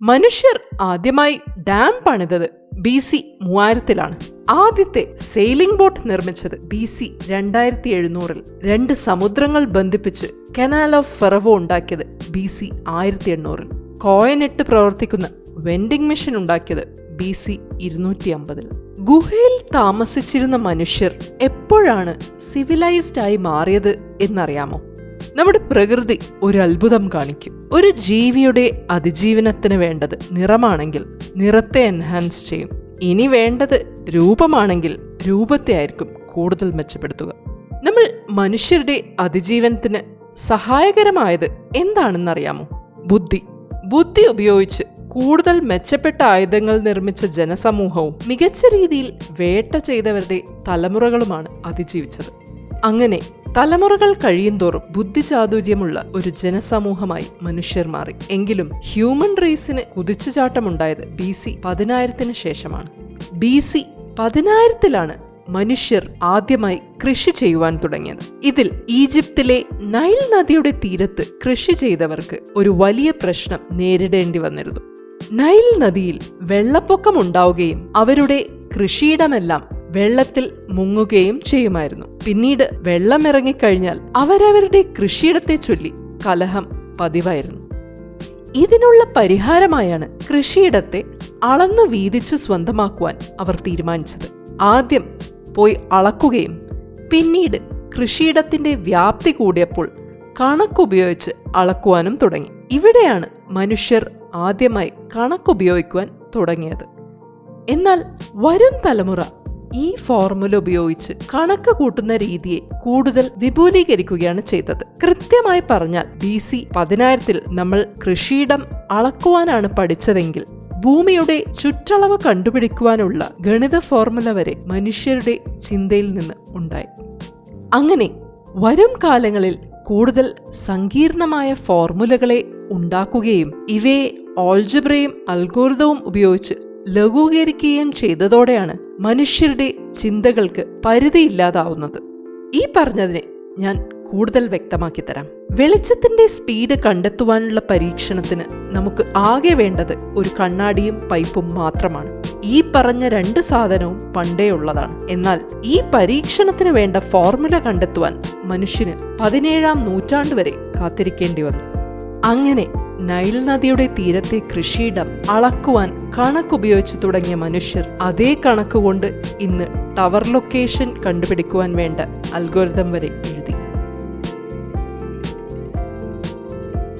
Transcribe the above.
മനുഷ്യർ ആദ്യമായി ഡാം പണിതത് ബി സി മൂവായിരത്തിലാണ്. ആദ്യത്തെ സെയിലിംഗ് ബോട്ട് നിർമ്മിച്ചത് ബി സി രണ്ടായിരത്തി എഴുന്നൂറിൽ. രണ്ട് സമുദ്രങ്ങൾ ബന്ധിപ്പിച്ച് കനാൽ ഓഫ് ഫെറവോ ഉണ്ടാക്കിയത് ബി സി ആയിരത്തി എണ്ണൂറിൽ. കോയനിട്ട് പ്രവർത്തിക്കുന്ന വെൻഡിംഗ് മെഷീൻ ഉണ്ടാക്കിയത് ബി സി ഇരുന്നൂറ്റി അമ്പതിൽ. ഗുഹയിൽ താമസിച്ചിരുന്ന മനുഷ്യർ എപ്പോഴാണ് സിവിലൈസ്ഡ് ആയി മാറിയത് എന്നറിയാമോ? നമ്മുടെ പ്രകൃതി ഒരു അത്ഭുതം കാണിക്കും. ഒരു ജീവിയുടെ അതിജീവനത്തിന് വേണ്ടത് നിറമാണെങ്കിൽ നിറത്തെ എൻഹാൻസ് ചെയ്യും. ഇനി വേണ്ടത് രൂപമാണെങ്കിൽ രൂപത്തെ ആയിരിക്കും കൂടുതൽ മെച്ചപ്പെടുത്തുക. നമ്മൾ മനുഷ്യരുടെ അതിജീവനത്തിന് സഹായകരമായത് എന്താണെന്നറിയാമോ? ബുദ്ധി. ബുദ്ധി ഉപയോഗിച്ച് കൂടുതൽ മെച്ചപ്പെട്ട ആയുധങ്ങൾ നിർമ്മിച്ച ജനസമൂഹവും മികച്ച രീതിയിൽ വേട്ട ചെയ്തവരുടെ തലമുറകളുമാണ് അതിജീവിച്ചത്. അങ്ങനെ തലമുറകൾ കഴിയുന്തോറും ബുദ്ധിചാതുര്യമുള്ള ഒരു ജനസമൂഹമായി മനുഷ്യർ മാറി. എങ്കിലും ഹ്യൂമൻ റേസിന് കുതിച്ചുചാട്ടമുണ്ടായത് ബി സി പതിനായിരത്തിന് ശേഷമാണ്. ബി സി പതിനായിരത്തിലാണ് മനുഷ്യർ ആദ്യമായി കൃഷി ചെയ്യുവാൻ തുടങ്ങിയത്. ഇതിൽ ഈജിപ്തിലെ നൈൽ നദിയുടെ തീരത്ത് കൃഷി ചെയ്തവർക്ക് ഒരു വലിയ പ്രശ്നം നേരിടേണ്ടി വന്നിരുന്നു. നൈൽ നദിയിൽ വെള്ളപ്പൊക്കം ഉണ്ടാവുകയും അവരുടെ കൃഷിയിടമെല്ലാം വെള്ളത്തിൽ മുങ്ങുകയും ചെയ്യുമായിരുന്നു. പിന്നീട് വെള്ളം വെള്ളമിറങ്ങിക്കഴിഞ്ഞാൽ അവരവരുടെ കൃഷിയിടത്തെ ചൊല്ലി കലഹം പതിവായിരുന്നു. ഇതിനുള്ള പരിഹാരമായാണ് കൃഷിയിടത്തെ അളന്നു വീതിച്ച് സ്വന്തമാക്കുവാൻ അവർ തീരുമാനിച്ചത്. ആദ്യം പോയി അളക്കുകയും പിന്നീട് കൃഷിയിടത്തിന്റെ വ്യാപ്തി കൂടിയപ്പോൾ കണക്കുപയോഗിച്ച് അളക്കുവാനും തുടങ്ങി. ഇവിടെയാണ് മനുഷ്യർ ആദ്യമായി കണക്കുപയോഗിക്കുവാൻ തുടങ്ങിയത്. എന്നാൽ വരും തലമുറ ഈ ഫോർമുല ഉപയോഗിച്ച് കണക്ക് കൂട്ടുന്ന രീതിയെ കൂടുതൽ വിപുലീകരിക്കുകയാണ് ചെയ്തത്. കൃത്യമായി പറഞ്ഞാൽ ബി സി പതിനായിരത്തിൽ നമ്മൾ കൃഷിയിടം അളക്കുവാനാണ് പഠിച്ചതെങ്കിൽ ഭൂമിയുടെ ചുറ്റളവ് കണ്ടുപിടിക്കുവാനുള്ള ഗണിത ഫോർമുല വരെ മനുഷ്യരുടെ ചിന്തയിൽ നിന്ന് ഉണ്ടായി. അങ്ങനെ വരും കാലങ്ങളിൽ കൂടുതൽ സങ്കീർണമായ ഫോർമുലകളെ ഉണ്ടാക്കുകയും ഇവയെ ഓൾജബ്രയും അൽഗോരിതവും ഉപയോഗിച്ച് ലഘൂകരിക്കുകയും ചെയ്തതോടെയാണ് മനുഷ്യരുടെ ചിന്തകൾക്ക് പരിധിയില്ലാതാവുന്നത്. ഈ പറഞ്ഞതിനെ ഞാൻ കൂടുതൽ വ്യക്തമാക്കി തരാം. വെളിച്ചത്തിന്റെ സ്പീഡ് കണ്ടെത്തുവാനുള്ള പരീക്ഷണത്തിന് നമുക്ക് ആകെ വേണ്ടത് ഒരു കണ്ണാടിയും പൈപ്പും മാത്രമാണ്. ഈ പറഞ്ഞ രണ്ട് സാധനവും പണ്ടേ ഉള്ളതാണ്. എന്നാൽ ഈ പരീക്ഷണത്തിന് വേണ്ട ഫോർമുല കണ്ടെത്തുവാൻ മനുഷ്യന് പതിനേഴാം നൂറ്റാണ്ട് വരെ കാത്തിരിക്കേണ്ടി വന്നു. അങ്ങനെ നൈൽ നദിയുടെ തീരത്തെ കൃഷിയിടം അളക്കുവാൻ കണക്കുപയോഗിച്ചു തുടങ്ങിയ മനുഷ്യർ അതേ കണക്കുകൊണ്ട് ഇന്ന് ടവർ ലൊക്കേഷൻ കണ്ടുപിടിക്കുവാൻ വേണ്ട അൽഗോരിതം വരെ എഴുതി.